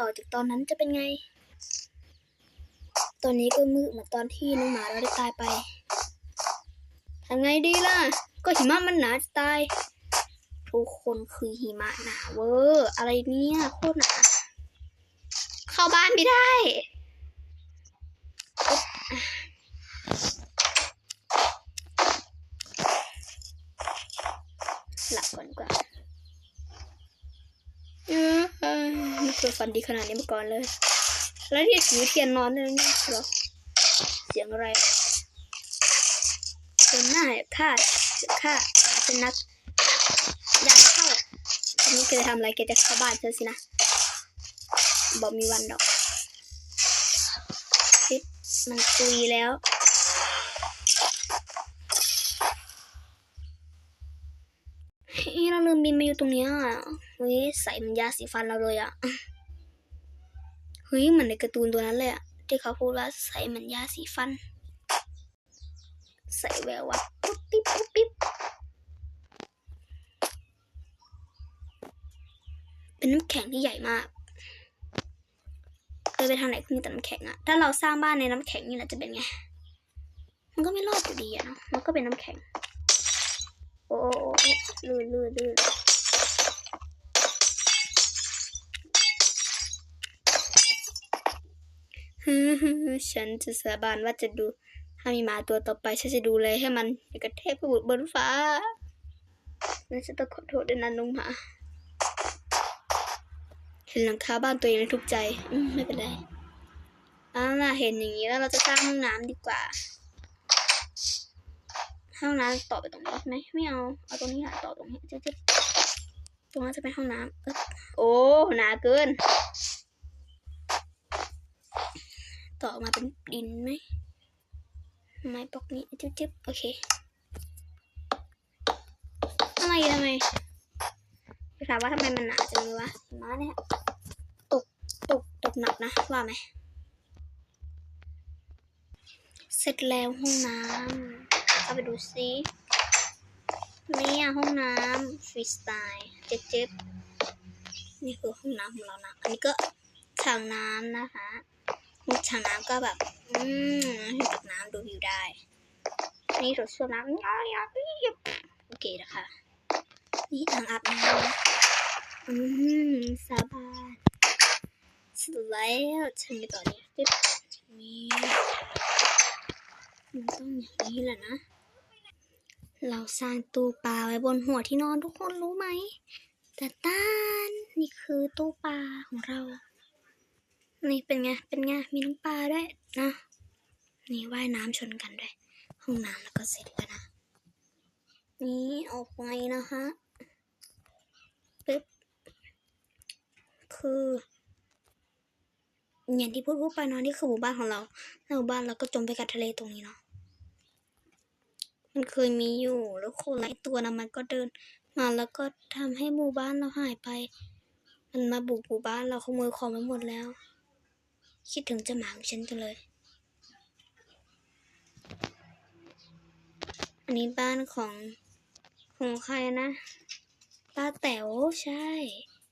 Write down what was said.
ต่อจากตอนนั้นจะเป็นไง ตอนนี้ก็มืดเหมือนตอนที่น้องหมาเราได้ตายไปทำไงดีล่ะ ก็หิมะมันหนาจะตาย ทุกคนคือหิมะหนาเวอร์อะไรเนี่ยโคตรหนาเข้าบ้านไม่ได้อุ๊บอะหลับก่อนดีกว่าเออเออไม่ เคยฝันดีขนาดนี้มาก่อนเลย แล้วที่ถือเทียนนอนด้วยเนี่ยเหรอเสียงอะไรเป็นหน้าแบบท่าท่าเป็นนักยาเข้าอันนี้แกจะทำอะไรแกจะเข้าบ้านเธอสินะบอกมีวันดอกพิษมันตุยแล้ว ยเราลืมบินมาอยู่ตรงเนี้ยอะเฮ้ยใส่มันยาสีฟันเราเลยอะเฮ้ยเหมือนในการ์ตูนตัวนั้นเลยอะที่เขาพูดว่าใส่มันยาสีฟัน ใส่แวววับปุ๊บปิ๊บปุ๊บปิ๊บเป็นน้ำแข็งที่ใหญ่มากเคยไปทางไหนก็มีแต่น้ำแข็งอะถ้าเราสร้างบ้านในน้ำแข็งนี่แหละจะเป็นไง มันก็ไม่รอดอยู่ดีอะเนาะมันก็เป็นน้ำแข็ง ลื่นลื่นลื่นฮึฮึฉันจะสาบานว่าจะดู ถ้ามีหมาตัวต่อไป ฉันจะดูแลให้มันกับเทพบุตรบนฟ้าและฉันต้องขอโทษด้วยนะน้องหมาเห็นหลังคาบ้านตัวเองแล้วทุกใจ อืมไม่เป็นไรเอาล่ะเห็นอย่างนี้แล้วเราจะสร้างห้องน้ำดีกว่า ห้องน้ำต่อไปตรงนี้ไหมไม่เอาเอาตรงนี้ค่ะต่อตรงนี้จะจะตรงนั้นจะเป็นห้องน้ำโอ้หนาเกิน ต่อมาเป็นดินไหมไม้บล็อกนี้จิ๊บจิ๊บโอเคอะไรทำไมถามว่าทำไมมันหนาจังเลยวะมาเนี่ยตกตกตกหนักนะว่าไหมเสร็จแล้วห้องน้ำ เอาไปดูซินี่อะห้องน้ำฟรีสไตล์เจ๊บเจ๊บนี่คือห้องน้ำของเรานะ อันนี้ก็ถังน้ำนะคะถังน้ำก็แบบ อืมให้ตักน้ำดูวิวได้ นี่รถส้วมน้ำโอเคนะคะ นี่อ่างอาบน้ำอืมสบายสร็จแล้วฉันไปต่อเนี่ยปิ๊บนี่มันต้องอย่างนี้แหละนะ เราสร้างตู้ปลาไว้บนหัวที่นอนทุกคนรู้ไหมแต่ต้านนี่คือตู้ปลาของเรา นี่เป็นไง เป็นไง มีน้ำปลาด้วยนะ นี่ว่ายน้ำชนกันด้วย ห้องน้ำแล้วก็เสร็จแล้วนะ นี่ออกไปนะคะปึ๊บ คืออย่างที่พูดพูดไปเนาะนี่คือหมู่บ้านของเราแล้วหมู่บ้านเราก็จมไปกับทะเลตรงนี้เนาะ มันเคยมีอยู่ แล้วคนหลายตัวนะมันก็เดิน มาแล้วก็ทำให้หมู่บ้านเราหายไป มันมาบุกหมู่บ้านเราขโมยของไปหมดแล้ว คิดถึงเจะหมาของฉันจังเลย อันนี้บ้านของของใครนะป้าแต๋วใช่